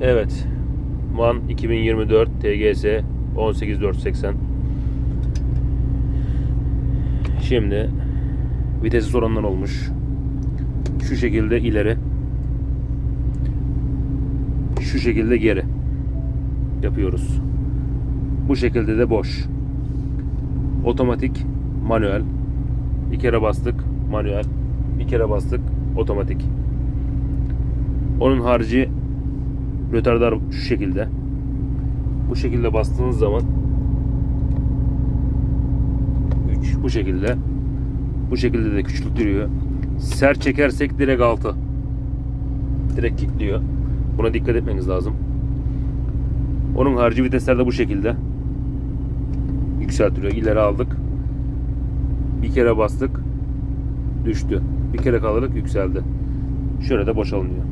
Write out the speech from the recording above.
Evet. MAN 2024 TGS 18480. Şimdi vitesi soranlar olmuş. Şu şekilde ileri. Şu şekilde geri. Yapıyoruz. Bu şekilde de boş. Otomatik, manuel. Bir kere bastık, manuel. Bir kere bastık, otomatik. Onun harici rötardar şu şekilde. Bu şekilde bastığınız zaman 3 bu şekilde. Bu şekilde de küçültülüyor. Ser çekersek direkt altı. Direkt kilitliyor. Buna dikkat etmeniz lazım. Onun harici vitesler de bu şekilde. Yükseltiliyor. İleri aldık. Bir kere bastık. Düştü. Bir kere kaldırdık yükseldi. Şöyle de boşalınıyor.